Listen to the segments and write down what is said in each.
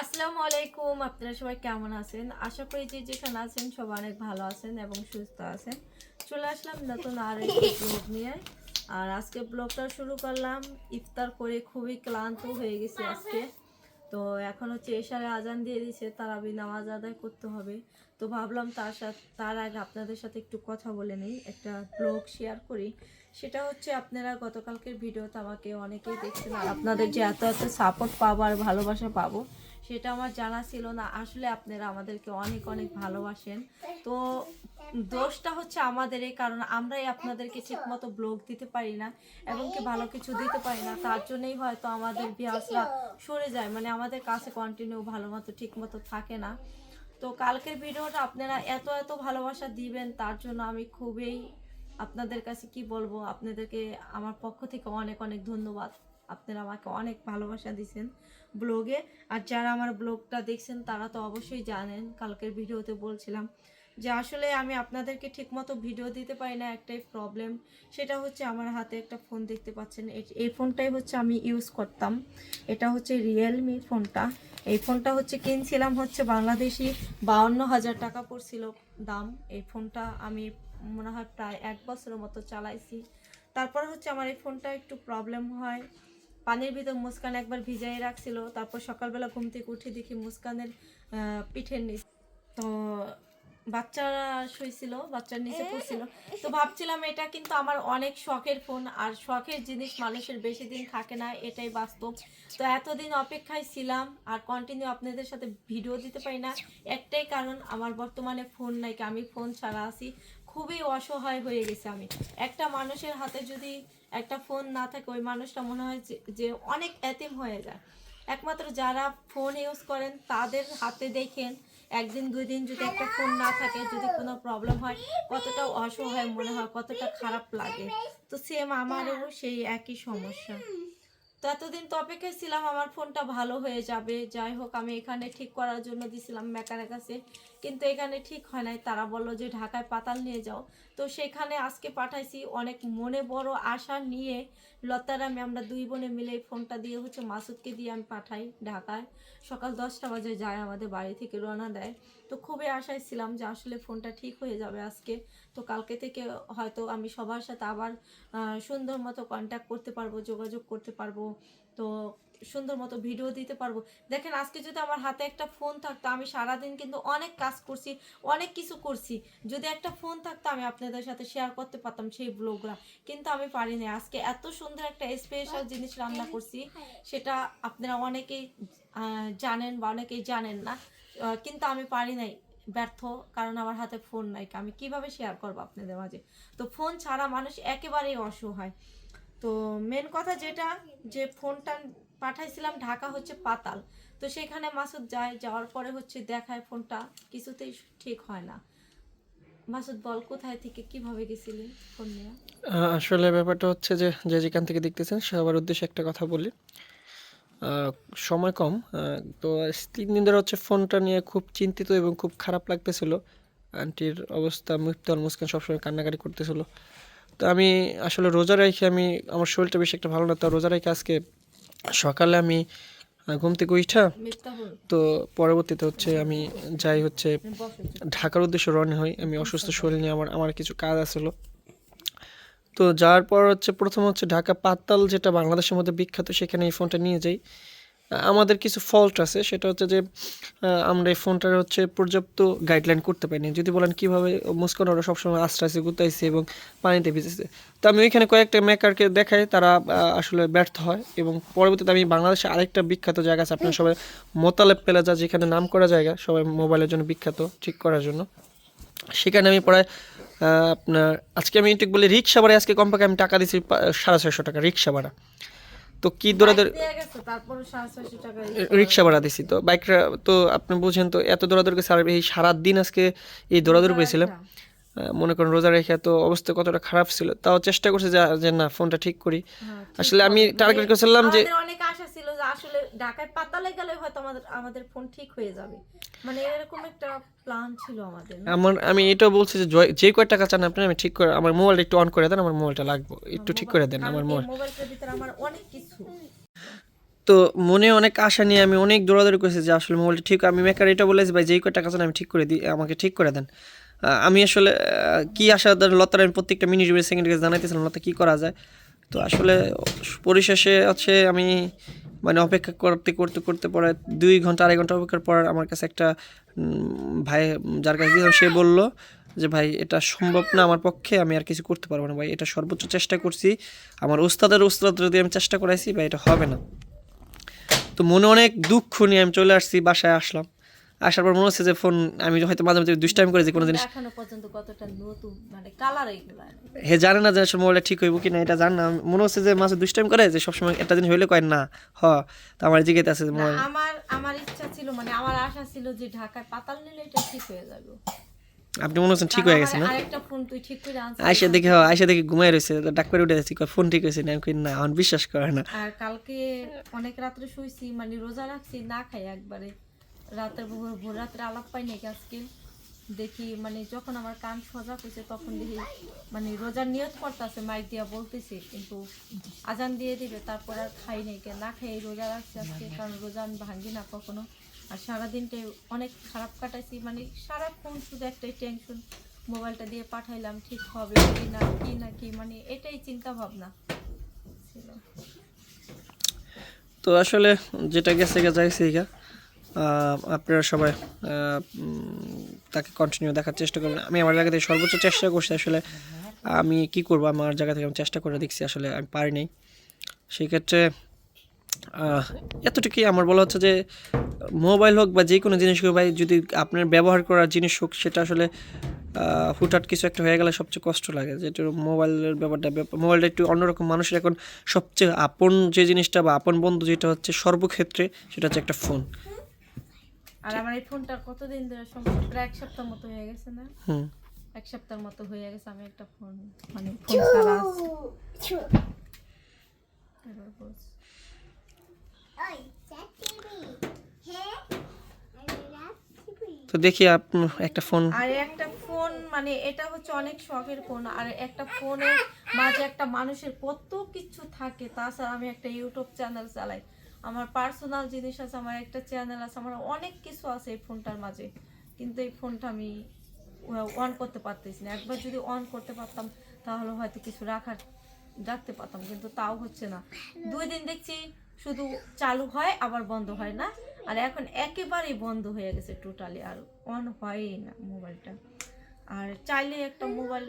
আসসালামু আলাইকুম, আপনারা সবাই কেমন আছেন? আশা করি যে যেখানে আছেন সবাই অনেক ভালো আছেন এবং সুস্থ আছেন। চলে আসলাম নতুন আর ব্লগ নিয়ে। আর আজকে ব্লগটা শুরু করলাম, ইফতার করে খুবই ক্লান্ত হয়ে গেছি আজকে। তো এখন হচ্ছে এশারে আজান দিয়ে দিছে, তারাবি নামাজ আদায় করতে হবে। তো ভাবলাম তার সাথে তার আগে আপনাদের সাথে একটু কথা বলে নিই, একটা ব্লগ শেয়ার করি। সেটা হচ্ছে আপনারা গতকালকের ভিডিওতে আমাকে অনেকেই দেখছেন আর আপনাদের যে এত এত সাপোর্ট পাবো আর ভালোবাসা পাবো, সেটা আমার জানা ছিল না। আসলে আপনারা আমাদেরকে অনেক অনেক ভালোবাসেন। তো দোষটা হচ্ছে আমাদের এই কারণ আমরাই আপনাদেরকে ঠিকমতো ব্লগ দিতে পারি না এবং কি ভালো কিছু দিতে পারি না। তার জন্যই হয়তো আমাদের বিয়াসরা সরে যায়। মানে আমাদের কাছে কন্টিনিউ ভালো মতো ঠিক মতো থাকে না। তো কালকের ভিডিওটা আপনারা এত এত ভালোবাসা দিবেন, তার জন্য আমি খুবই আপনাদের কাছে কি বলব? আপনাদেরকে আমার পক্ষ থেকে অনেক অনেক ধন্যবাদ। আপনারা আমাকে অনেক ভালোবাসা দিয়েছেন ব্লগে। আর যারা আমার ব্লগটা দেখছেন, তারা তো অবশ্যই জানেন, কালকের ভিডিওতে বলছিলাম যে আসলে আমি আপনাদেরকে ঠিকমতো ভিডিও দিতে পারি না, একটাই প্রবলেম সেটা হচ্ছে আমার হাতে একটা ফোন দেখতে পাচ্ছেন। এই- ফোনটাই হচ্ছে আমি ইউজ করতাম। এটা হচ্ছে রিয়েলমি ফোনটা এই ফোনটা হচ্ছে কিনছিলাম হচ্ছে বাংলাদেশি বাউন্ন হাজার টাকা পড়ছিল দাম। এই ফোনটা আমি মনে হয় প্রায় এক বছরের মতো চালাইছি। তারপর হচ্ছে আমার এই ফোনটা একটু প্রবলেম হয়। পানির ভিতর মুস্কান একবার ভিজাই রাখছিল তারপর সকালবেলা ঘুম থেকে উঠে দেখি মুস্কানের পিঠের নিচ তো বাচ্চারা শুয়েছিল বাচ্চার নিচে পড়ছিল। তো ভাবছিলাম এটা কিন্তু আমার অনেক শখের ফোন আর শখের জিনিস মানুষের বেশি দিন থাকে না এটাই বাস্তব। তো এতদিন অপেক্ষায় ছিলাম আর কন্টিনিউ আপনাদের সাথে ভিডিও দিতে পারি না। একটাই কারণ আমার বর্তমানে ফোন নাই কি আমি ফোন ছাড়া আছি। খুবই অসহায় হয়ে গেছে আমি। একটা মানুষের হাতে যদি একটা ফোন না থাকে, ওই মানুষটা মনে হয় যে- অনেক এতিম হয়ে যায়। একমাত্র যারা ফোন ইউজ করেন, তাদের হাতে দেখেন, একদিন, দুই দিন যদি একটা ফোন না থাকে, যদি কোনো প্রবলেম হয়, কতটা অসহায় মনে হয়, কতটা খারাপ লাগে। তো সেম আমারও সেই একই সমস্যা। তো এতদিন তো অপেক্ষায় ছিলাম, আমার ফোনটা ভালো হয়ে যাবে। যাই হোক, আমি এখানে ঠিক করার জন্য দিছিলাম মেকারের কাছে কিন্তু এখানে ঠিক হয় নাই। তারা বলল যে, ঢাকায় পাতাল নিয়ে যাও। তো সেখানে আজকে পাঠাইছি অনেক মনে বড় আশা নিয়ে। লতার আমি আমরা দুই বোনে মিলে ফোনটা দিয়ে হচ্ছে মাসুদকে দিয়ে আমি পাঠাই ঢাকায়। সকাল দশটা বাজে যায় আমাদের বাড়ি থেকে রওনা দেয়। তো খুবই আশায় ছিলাম যে, আসলে ফোনটা ঠিক হয়ে যাবে আজকে। তো কালকে থেকে হয়তো আমি সবার সাথে আবার সুন্দর মতো কন্ট্যাক্ট করতে পারব, যোগাযোগ করতে পারব। তো সুন্দর মতো ভিডিও দিতে পারব। দেখেন আজকে যদি আমার হাতে একটা ফোন থাকতো আমি সারাদিন কিন্তু অনেক কাজ করছি অনেক কিছু করছি। যদি একটা ফোন থাকতো আমি আপনাদের সাথে শেয়ার করতে পারতাম সেই ব্লগরা কিন্তু আমি পারিনি। আজকে এত সুন্দর একটা স্পেশাল জিনিস রান্না করছি সেটা আপনারা অনেকেই জানেন বা অনেকেই জানেন না। কিন্তু আমি পারি নাই ব্যর্থ কারণ আমার হাতে ফোন নাই। আমি কীভাবে শেয়ার করব আপনাদের মাঝে? তো ফোন ছাড়া মানুষ একেবারেই অসহায়। তো মেন কথা যেটা যে ফোনটা পাঠাইছিলাম, ঢাকা হচ্ছে পাতাল। তো সেখানে মাসুদ যায়, যাওয়ার পরে হচ্ছে দেখায় ফোনটা, কিছুতেই ঠিক হয় না। মাসুদ, বল কোথায় থেকে কীভাবে গেছিলি ফোন নিয়ে? আসলে ব্যাপারটা হচ্ছে যে যে যেখান থেকে দেখতেছেন সবার উদ্দেশ্যে একটা কথা বলি। সময় কম। তো তিন দিন ধরে হচ্ছে ফোনটা নিয়ে খুব চিন্তিত এবং খুব খারাপ লাগতেছিল। আন্টির অবস্থা মুফতাল মুস্কান সবসময় কান্নাকাটি করতেছিল। তো আমি আসলে রোজা রেখে আমি, আমার শরীরটা বেশি একটা ভালো না, তো রোজা রেখে আজকে সকালে আমি ঘুম থেকে উঠা তো পরবর্তীতে হচ্ছে আমি যাই হচ্ছে ঢাকার উদ্দেশ্যে রওনা হই। আমি অসুস্থ শরীর নিয়ে আমার আমার কিছু কাজ আসলো তো যাওয়ার পর হচ্ছে প্রথম হচ্ছে ঢাকা পাতাল যেটা বাংলাদেশের মধ্যে বিখ্যাত সেখানে এই ফোনটা নিয়ে যাই। আমাদের কিছু ফল্ট আছে। সেটা হচ্ছে যে আমরা এই ফোনটার হচ্ছে পর্যাপ্ত গাইডলাইন করতে পারিনি। যদি বলেন কীভাবে, মুস্কান ওরা সবসময় আশ্রাইছে গুতাইছে এবং পানিতে ভিজেছে। তো আমি ওইখানে কয়েকটা মেকারকে দেখাই, তারা আসলে ব্যর্থ হয় এবং পরবর্তীতে আমি বাংলাদেশে আরেকটা বিখ্যাত জায়গা আছে, আপনার সবাই মোতালেব প্লাজা, যেখানে নাম করা জায়গা, সবাই মোবাইলের জন্য বিখ্যাত, ঠিক করার জন্য। সেখানে আমি প্রায় আপনার, আজকে আমি একটু বলি, রিক্সা ভাড়া আজকে কমপক্ষে আমি টাকা দিচ্ছি সাড়ে ছয়শো টাকা, রিক্সা ভাড়া। তো কি দৌড়াদৌড়ি রিক্সা ভাড়া দিছি তো। বাইকটা তো আপনি বুঝেন তো এত দৌড়াদৌড়ি সারা এই সারাদিন আজকে এই দৌড়াদৌড়ি পেয়েছিলাম মনে করেন রোজা রেখে তো অবস্থা কতটা খারাপ ছিল তাও চেষ্টা করছে যে না ফোনটা ঠিক করি। হ্যাঁ, আসলে আমি টার্গেট করেছিলাম যে অনেক আশা ছিল যে আসলে ঢাকায় পাতালে গেলে হয়তো আমাদের আমাদের ফোন ঠিক হয়ে যাবে। মানে এরকম একটা প্ল্যান ছিল আমাদের। আমার আমি এটাও বলছি যে যে কয় টাকা চান আপনি আমি ঠিক করে আমার মোবাইলটা একটু অন করে দেন আমার মোবাইলটা লাগবে। একটু ঠিক করে দেন আমার মোবাইল মোবাইলটার ভিতরে আমার অনেক কিছু তো মনে অনেক আশা নিয়ে আমি অনেক দৌড়াদৌড়ি করেছি যে আসলে মোবাইলটা ঠিক, আমি মেকার এটা বলেছি ভাই, যেই কয় টাকা চান আমি ঠিক করে দিই আমাকে ঠিক করে দেন। আমি আসলে কি আশা লতার, আমি প্রত্যেকটা মিনিট মিনিট সেকেন্ডে জানাইতেছিলাম, লতা কী করা যায়? তো আসলে পরিশেষে হচ্ছে আমি মানে অপেক্ষা করতে করতে করতে পরে দুই ঘণ্টা, আড়াই ঘণ্টা অপেক্ষার পর আমার কাছে একটা ভাই, যার কাছে দিয়েছিলাম সে বলল যে, ভাই, এটা সম্ভব না আমার পক্ষে, আমি আর কিছু করতে পারব না, ভাই, এটা সর্বোচ্চ চেষ্টা করছি। আমার উস্তাদের উস্তাদ যদি আমি চেষ্টা করাইছি, ভাই, এটা হবে না। তো মনে অনেক দুঃখ নিয়ে আমি চলে আসছি বাসায় আসলাম। আসার পর মনে হচ্ছে যে ফোন আমি হয়তো মাঝে মাঝে দুষ্টাইম করেছি কোনো জিনিস এখনও পর্যন্ত কতটা নতুন মানে কালার এইগুলা হে জানে না যে আসলে মোবাইলটা ঠিক হইব কি না এটা জান না। মনে হচ্ছে যে মাঝে দুষ্টাইম করে যে সবসময় একটা জিনিস হইলে কয় না হ তো আমার জিজ্ঞেস আছে মোবাইল। আমার আমার ইচ্ছা ছিল মানে আমার আশা ছিল যে ঢাকায় পাতাল নিলে এটা ঠিক হয়ে যাবে। আপনি মনে হচ্ছেন ঠিক হয়ে গেছে না? আয়সা দেখে হ আয়সা দেখে ঘুমাই রয়েছে ডাক করে উঠে যাচ্ছি ফোন ঠিক হয়েছে না? আমি না আমার বিশ্বাস করে না। আর কালকে অনেক রাত্রে শুইছি মানে রোজা রাখছি না খাই একবারে। রাতের ভোর ভোর রাত্রে আলাপ পাই নাকি আজকে। দেখি মানে যখন আমার কান সজা হয়েছে তখন দেখি মানে রোজার নিয়ত করতেছে মাইক দিয়া বলতেছে কিন্তু আজান দিয়ে দিবে তারপর আর খাই নাই কে না খাই রোজা রাখছি আজকে কারণ রোজা আমি ভাঙি না কখনো। আর সারাদিনটাই অনেক খারাপ কাটাইছি মানে সারাক্ষণ শুধু একটাই টেনশন মোবাইলটা দিয়ে পাঠাইলাম ঠিক হবে কি না কি না কি মানে এটাই চিন্তা ভাবনা ছিল। তো আসলে যেটা গেছে গে যাইছে গা আপনারা সবাই তাকে কন্টিনিউ দেখার চেষ্টা করবেন। আমি আমার জায়গা থেকে সর্বোচ্চ চেষ্টা করছি আসলে আমি কি করব আমার জায়গা থেকে আমি চেষ্টা করে দেখছি আসলে আমি পারি নাই। সেই ক্ষেত্রে আহ, এতটুকুই আমার বলা হচ্ছে যে মোবাইল হোক বা যে কোনো জিনিস হোক ভাই যদি আপনার ব্যবহার করার জিনিস হোক সেটা আসলে হুটহাট কিছু একটা হয়ে গেলে সবচেয়ে কষ্ট লাগে। যেটা মোবাইলের ব্যাপারটা ব্যাপার মোবাইলটা একটু অন্যরকম মানুষের এখন সবচেয়ে আপন যে জিনিসটা বা আপন বন্ধু যেটা হচ্ছে সর্বক্ষেত্রে সেটা হচ্ছে একটা ফোন আর আমার এই ফোনটা কতদিন ধরে প্রায় এক সপ্তাহ মতো হয়ে গেছে না? হুম। এক সপ্তাহের মতো হয়ে গেছে আমি একটা ফোন মানে ফোন ছাড়া। তো দেখি আপনি একটা ফোন আর একটা ফোন মানে এটা হচ্ছে অনেক শখের ফোন আর একটা ফোনের মাঝে একটা মানুষের কত কিছু থাকে। তাছাড়া আমি একটা ইউটিউব চ্যানেল চালাই। আমার পার্সোনাল জিনিস আছে আমার একটা চ্যানেল আছে আমার অনেক কিছু আছে এই ফোনটার মাঝে। কিন্তু এই ফোনটা আমি অন করতে পারতেছি না। একবার যদি অন করতে পারতাম তাহলে হয়তো কিছু রাখার রাখতে পারতাম। কিন্তু তাও হচ্ছে না। দুই দিন দেখছি শুধু চালু হয়, আবার বন্ধ হয় না। আর এখন একেবারেই বন্ধ হয়ে গেছে টোটালি আর অন হয়ই না মোবাইলটা আর চাইলে একটা মোবাইল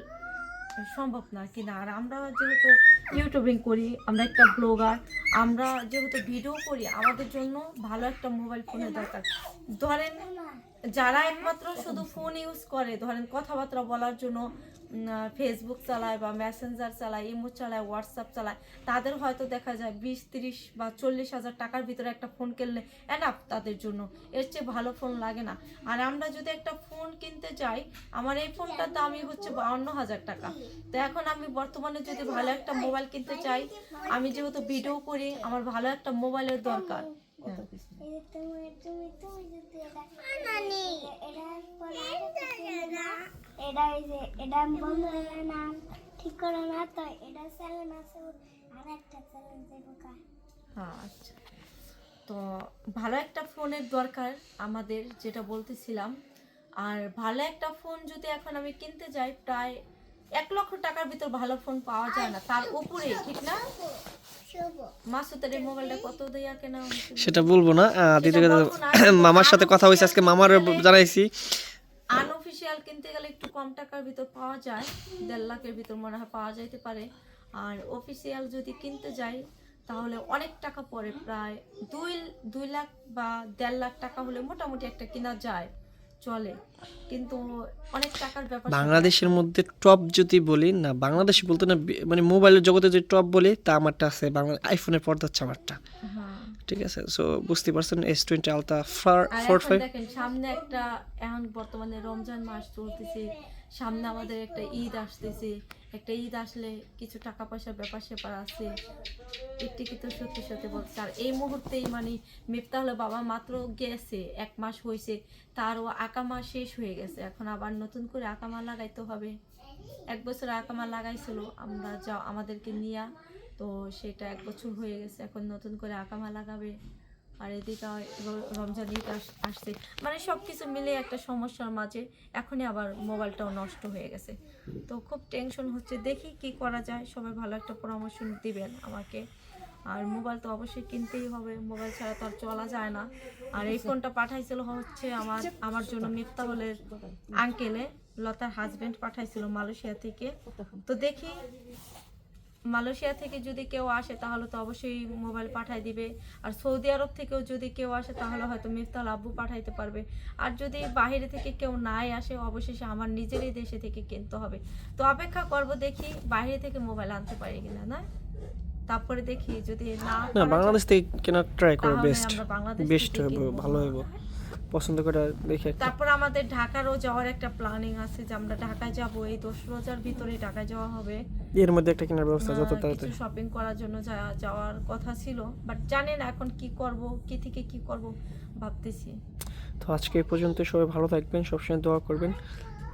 সম্ভব না কিনা। আর আমরা যেহেতু ইউটিউবিং করি, আমরা একটা ব্লগার আমরা যেহেতু ভিডিও করি, আমাদের জন্য ভালো একটা মোবাইল ফোনের দরকার। ধরেন, যারা একমাত্র শুধু ফোন ইউজ করে, ধরেন কথাবার্তা বলার জন্য ফেসবুক চালায় বা মেসেঞ্জার চালায় ইমো চালায় হোয়াটসঅ্যাপ চালায় তাদের হয়তো দেখা যায় বিশ তিরিশ বা চল্লিশ হাজার টাকার ভিতরে একটা ফোন কিনলে এনাফ তাদের জন্য এর চেয়ে ভালো ফোন লাগে না আর আমরা যদি একটা ফোন কিনতে যাই আমার এই ফোনটার দামই হচ্ছে বাউন্ন হাজার টাকা তো এখন আমি বর্তমানে যদি ভালো একটা মোবাইল কিনতে চাই আমি যেহেতু ভিডিও করি আমার ভালো একটা মোবাইলের দরকার তো আচ্ছা। তো ভালো একটা ফোনের দরকার আমাদের, যেটা বলতেছিলাম। আর ভালো একটা ফোন যদি এখন আমি কিনতে যাই, প্রায় এক লক্ষ টাকার ভিতর ভালো ফোন পাওয়া যায় না। তার উপরে ঠিক না? সেটা বলব না। কিন্তু মামার সাথে কথা হয়েছে আজকে মামার জানাইছি। আনঅফিসিয়াল কিনতে গেলে একটু কম টাকার ভিতর পাওয়া যায় দেড় লাখের ভিতর মনে হয় পাওয়া যাইতে পারে। আর অফিসিয়াল যদি কিনতে যাই তাহলে অনেক টাকা পড়ে প্রায় দুই দুই লাখ বা দেড় লাখ টাকা হলে মোটামুটি একটা কেনা যায়। চলে। কিন্তু অনেক টাকার ব্যাপার বাংলাদেশের মধ্যে টপ যদি বলি না বাংলাদেশি বলতে না মানে মোবাইলের জগতে যদি টপ বলি তা আমারটা আছে বাংলা আইফোনের পর্দা হচ্ছে আমারটা। হ্যাঁ। ঠিক আছে? সো বুঝতে পারছেন এস টোয়েন্টি আলতা ফোর ফোর ফাইভ দেখেন সামনে একটা এখন বর্তমানে রমজান মাস চলতেছে সামনে আমাদের একটা ঈদ আসতেছে। একটা ঈদ আসলে কিছু টাকা পয়সার ব্যাপার স্যাপার আছে। একটি কিন্তু সত্যি সত্যি বলছে আর এই মুহূর্তেই মানে মিফতা হলো বাবা মাত্র গেছে এক মাস হয়েছে তারও আকামা শেষ হয়ে গেছে। এখন আবার নতুন করে আকামা লাগাইতে হবে। এক বছর আকামা লাগাইছিল আমরা যা আমাদেরকে নিয়ে তো সেটা এক বছর হয়ে গেছে, এখন নতুন করে আকামা লাগাবে। আর এদিকে রমজান ঈদ আস- আসছে। মানে সব কিছু মিলে একটা সমস্যার মাঝে এখনই আবার মোবাইলটাও নষ্ট হয়ে গেছে। তো খুব টেনশন হচ্ছে, দেখি কি করা যায়। সবাই ভালো একটা পরামর্শ দিবেন আমাকে। আর মোবাইল তো অবশ্যই কিনতেই হবে, মোবাইল ছাড়া তো আর চলা যায় না। আর এই ফোনটা পাঠাইছিল হচ্ছে আমার আমার জন্য মিফতাহুলের আঙ্কেলে লতার হাজবেন্ড পাঠাইছিল মালয়েশিয়া থেকে। তো দেখি মালয়েশিয়া থেকে যদি কেউ আসে তাহলে তো অবশ্যই মোবাইল পাঠাই দিবে। আর সৌদি আরব থেকেও যদি কেউ আসে তাহলে হয়তো মিফতাল আব্বু পাঠাইতে পারবে। আর যদি বাইরে থেকে কেউ নাই আসে অবশেষে আমার নিজেরই দেশে থেকে কিনতে হবে। তো অপেক্ষা করব দেখি বাইরে থেকে মোবাইল আনতে পারি কিনা না? তারপরে দেখি যদি না বাংলাদেশ থেকে কেনার ট্রাই করো বেস্ট বেস্ট হবে ভালো হবে পছন্দ করে দেখে তারপর আমাদের ঢাকারও যাওয়ার একটা প্ল্যানিং আছে যে আমরা ঢাকায় যাব এই দশ রোজার ভিতরে ঢাকায় যাওয়া হবে। এর মধ্যে একটা কেনার ব্যবস্থা যত তাড়াতাড়ি। শপিং করার জন্য যাওয়ার কথা ছিল বাট জানি না এখন কি করব কি থেকে কি করব ভাবতেছি। তো আজকে এই পর্যন্ত সবাই ভালো থাকবেন সবসময় দোয়া করবেন।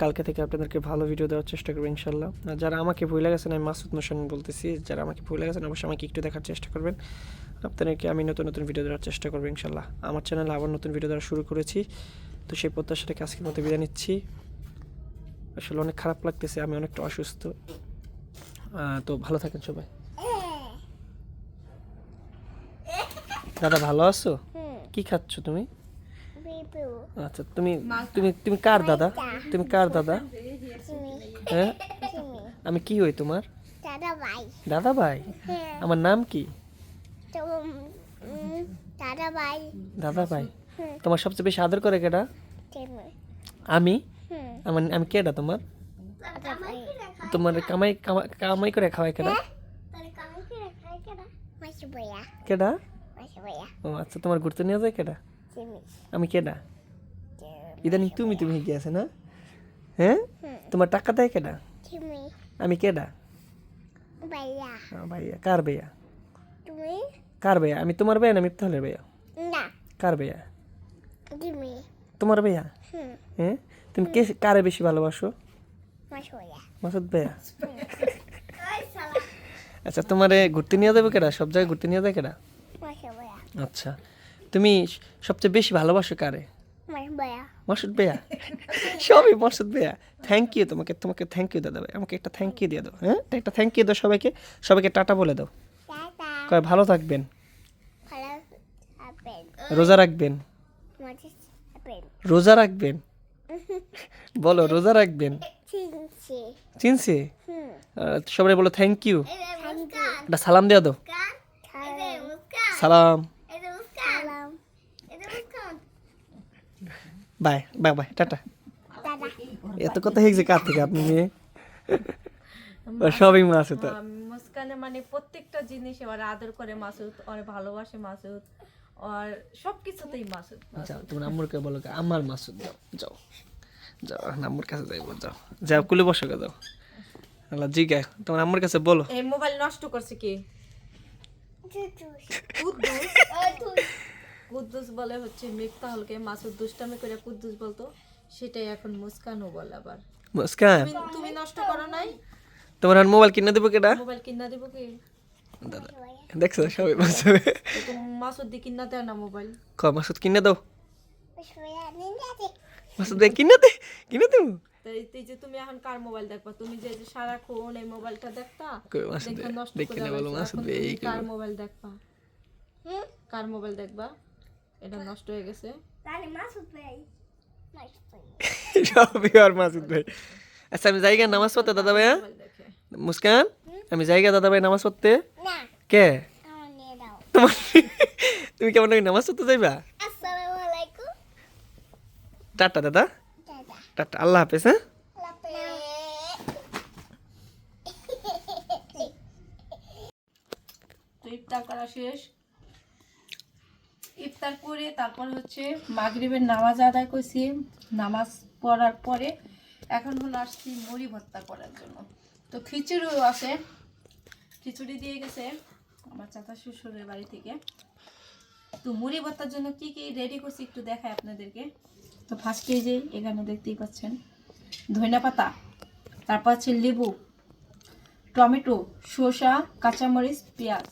কালকে থেকে আপনাদেরকে ভালো ভিডিও দেওয়ার চেষ্টা করবেন ইনশাল্লাহ আর যারা আমাকে ভুলে গেছেন আমি মাসুদ মোশান বলতেছি যারা আমাকে ভুলে গেছেন অবশ্যই আমাকে একটু দেখার চেষ্টা করবেন। আপনাদেরকে আমি নতুন নতুন ভিডিও দেওয়ার চেষ্টা করব ইনশাল্লাহ। আমার চ্যানেলে আবার নতুন ভিডিও দেওয়া শুরু করেছি। তো সেই প্রত্যাশাটাকে আজকের মতো বিদায় নিচ্ছি। আসলে অনেক খারাপ লাগতেছে আমি অনেকটা অসুস্থ। তো ভালো থাকেন সবাই। দাদা ভালো আছো? কি খাচ্ছ তুমি? আচ্ছা তুমি তুমি তুমি কার দাদা? তুমি কার দাদা? হ্যাঁ? আমি কি হই তোমার? দাদা ভাই দাদা ভাই হ্যাঁ। আমার নাম কি? তো দাদা ভাই দাদা ভাই তোমার সবচেয়ে বেশি আদর করে তুমি আমি? আমার আমি কেডা তোমার? তোমার কামাই কামাই করে খাওয়াই কেডা? তোর কামে কি রাখাই কেডা? বয়া ও আচ্ছা তোমার ঘুরতে নিয়ে যায় কেডা? তুমি আমি কেডা? ইদানিং তুমি তুমি গিয়েছে না? হ্যাঁ? তোমার টাকা দেয় কেডা? আমি কেডা? ভাইয়া। ভাইয়া। কার ভাইয়া? তুমি? কার ভাইয়া? আমি তোমার ভাইয়া না মিথ্যালের ভাইয়া? না। কার ভাইয়া? তুমি তোমার ভাইয়া? হুম। হ্যাঁ তুমি কে কারে বেশি ভালোবাসো? মাসি মাসুদ ভাইয়া? আচ্ছা তোমারে ঘুরতে নিয়ে যাবে কেডা? সব জায়গায় ঘুরতে নিয়ে যাবে কেডা? আচ্ছা। তুমি সবচেয়ে বেশি ভালোবাসো কারে? মাসি মাসুদ ভাইয়া? সবই মাসুদ ভাইয়া। থ্যাংক ইউ তোমাকে তোমাকে থ্যাংক ইউ দাদা ভাই। আমাকে একটা থ্যাংক ইউ দিয়ে দাও হ্যাঁ? একটা থ্যাংক ইউ দাও সবাইকে। সবাইকে টাটা বলে দাও। ভালো থাকবেন। রোজা রাখবেন? রোজা রাখবেন? বলো রোজা রাখবেন? চিনছে? সবাই বলো থ্যাংক ইউ একটা সালাম দিয়ে দাও। সালাম। Bye bye bye tata. এত কথা হেগছে কার থেকে আপনি সবই মা আছে মুস্কানে মানে প্রত্যেকটা জিনিস এবার আদর করে মাসুদ আর ভালোবাসে মাসুদ। আর সব কিছুতেই মাসুদ যাও তোমার আম্মুরকে বলো আমার মাসুদ যাও যাও যাও আম্মুর কাছে যাইবো যাও। যাও কুলে বসো যাও। আল্লাহ জিগা তোমার আম্মুর কাছে বলো। এই মোবাইল নষ্ট করছে কি? কুদ্দুস বলে হচ্ছে মিফতাহলকে মাসুদ দুষ্টামি করে কুদ্দুস বলতো সেটাই এখন মুস্কানও বলে আবার। মুস্কান? তুমি- তুমি নষ্ট করো নাই? তোমার আর মোবাইল কিনে দেবো কেটা মোবাইল কিনা দিব কি? দাদা। দেখছ সবাই মাসুদ দি কিনা দেয় না মোবাইল ক মাসুদ কিনে দাও? দে মাসুদ কিনে দে কিনে দেবো এই এই যে তুমি এখন কার মোবাইল দেখবা? তুমি যে যে সারাক্ষণ এই মোবাইলটা দেখতা দেখে করে না বলো মাসুদ মোবাইল দেখবা? কার মোবাইল দেখবা? এটা নষ্ট হয়ে গেছে। মাসুদ ভাই সবই আর মাসুদ ভাই। আচ্ছা আমি জায়গা নামাজ পড়তে দাদা ভাইয়া। মুস্কান? আমি জায়গা দাদা ভাই নামাজ পড়তে? কে? তোমার তুমি কেমন নামাজ পড়তে যাইবা? আসসালামু আলাইকুম। টাটা দাদা। দাদা টাটা আল্লাহ হাফেজ হ্যাঁ? তো ইফতার করা শেষ। ইফতার করে তারপর হচ্ছে মাগরিবের নামাজ আদায় করছি। নামাজ পড়ার পরে এখন হলো আসছি মুড়ি ভর্তা করার জন্য। তো খিচুড়িও আছে। খিচুড়ি দিয়ে গেছে আমার চাচা শ্বশুরের বাড়ি থেকে। তো মুড়ি ভর্তার জন্য কি কি রেডি করছি একটু দেখায় আপনাদেরকে। তো ফার্স্টে যে এখানে দেখতেই পাচ্ছেন ধনিয়া পাতা, তারপর আছে লেবু, টমেটো, শসা, কাঁচামরিচ, পেঁয়াজ।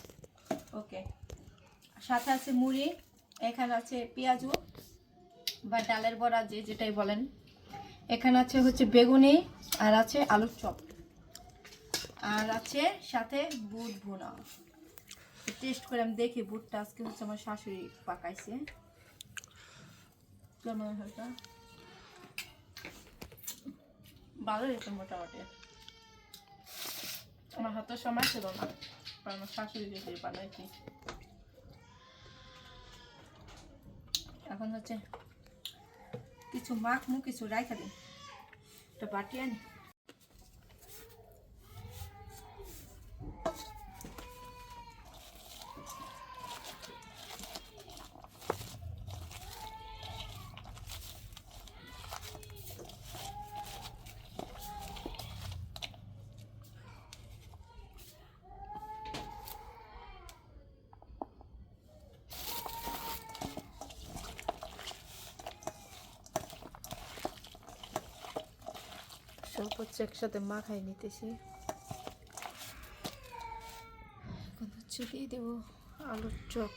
ওকে সাথে আছে মুড়ি, এখানে আছে পেঁয়াজু বা ডালের বড়া যে যেটাই বলেন। এখানে আছে হচ্ছে বেগুনি আর আছে আলুর চপ। আর আছে সাথে বুট ভুনা। টেস্ট করে আমি দেখি বুটটা আজকে হচ্ছে আমার শাশুড়ি পাকাইছে। কেমন ভালো হয়েছে মোটামুটি। আমার হাতে সময় ছিল না আমার শাশুড়ি দিয়ে বানাইছি এখন হচ্ছে কিছু মাখমু, কিছু রাখা দিন একটা বাটি আনি সব হচ্ছে একসাথে মাখাই নিতেছি। এখন হচ্ছে দিয়ে দেবো আলুর চপ।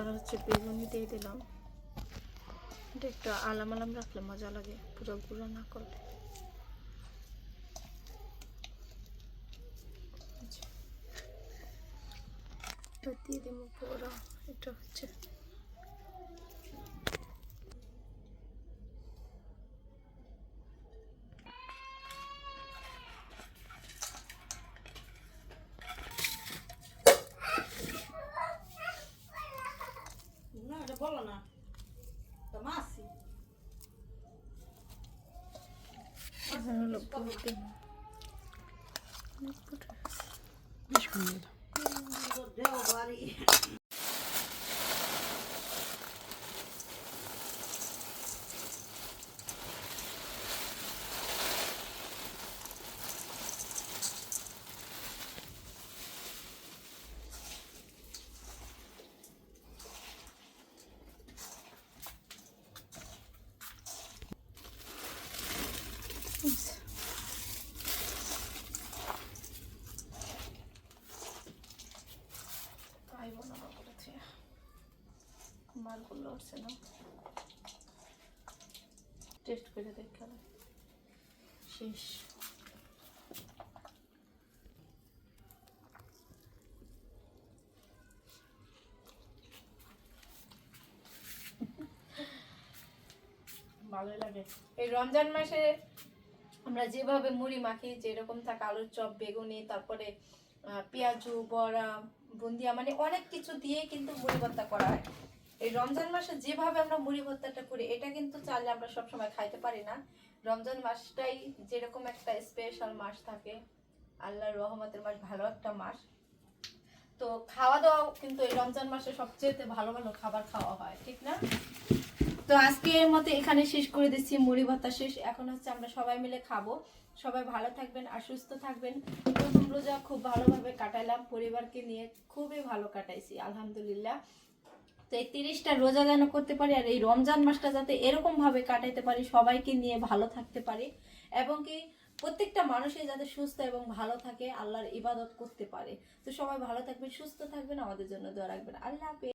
আর হচ্ছে বেগুনি দিয়ে দিলাম। এটা একটু আলাম আলাম রাখলে মজা লাগে, পুরো গুঁড়ো না করলে। এটা দিয়ে দিব পুরো, এটা হচ্ছে এখন হলো পুডিং বেশ কমিয়ে দাও। মালগুলো উঠছে না। টেস্ট করে দেখালাম শেষ। লাগে। এই রমজান মাসে আমরা যেভাবে মুড়ি মাখি, যেরকম থাকে আলুর চপ, বেগুনি, তারপরে পেঁয়াজু, বড়া, বুন্দিয়া মানে অনেক কিছু দিয়ে কিন্তু মুড়ি করা হয়। এই রমজান মাসে যেভাবে আমরা মুড়ি ভর্তাটা করি, এটা কিন্তু চাইলে আমরা সবসময় খাইতে পারি না। রমজান মাসটাই যেরকম একটা স্পেশাল মাস থাকে, আল্লাহর রহমতের মাস, ভালো একটা মাস। তো খাওয়া দাওয়া কিন্তু এই রমজান মাসে সবচেয়ে ভালো ভালো খাবার খাওয়া হয়, ঠিক না? তো আজকে এর মতো এখানে শেষ করে দিচ্ছি মুড়ি ভর্তা শেষ। এখন হচ্ছে আমরা সবাই মিলে খাব। সবাই ভালো থাকবেন আর সুস্থ থাকবেন। প্রথম রোজা খুব ভালোভাবে কাটাইলাম পরিবারকে নিয়ে খুবই ভালো কাটাইছি, আলহামদুলিল্লাহ। তো এই তিরিশটা রোজা যেন করতে পারি আর এই রমজান মাসটা যাতে এরকম ভাবে কাটাইতে পারি, সবাইকে নিয়ে ভালো থাকতে পারি এবং কি প্রত্যেকটা মানুষই যাতে সুস্থ এবং ভালো থাকে, আল্লাহর ইবাদত করতে পারে। তো সবাই ভালো থাকবেন, সুস্থ থাকবেন, আমাদের জন্য দোয়া রাখবেন। আল্লাহ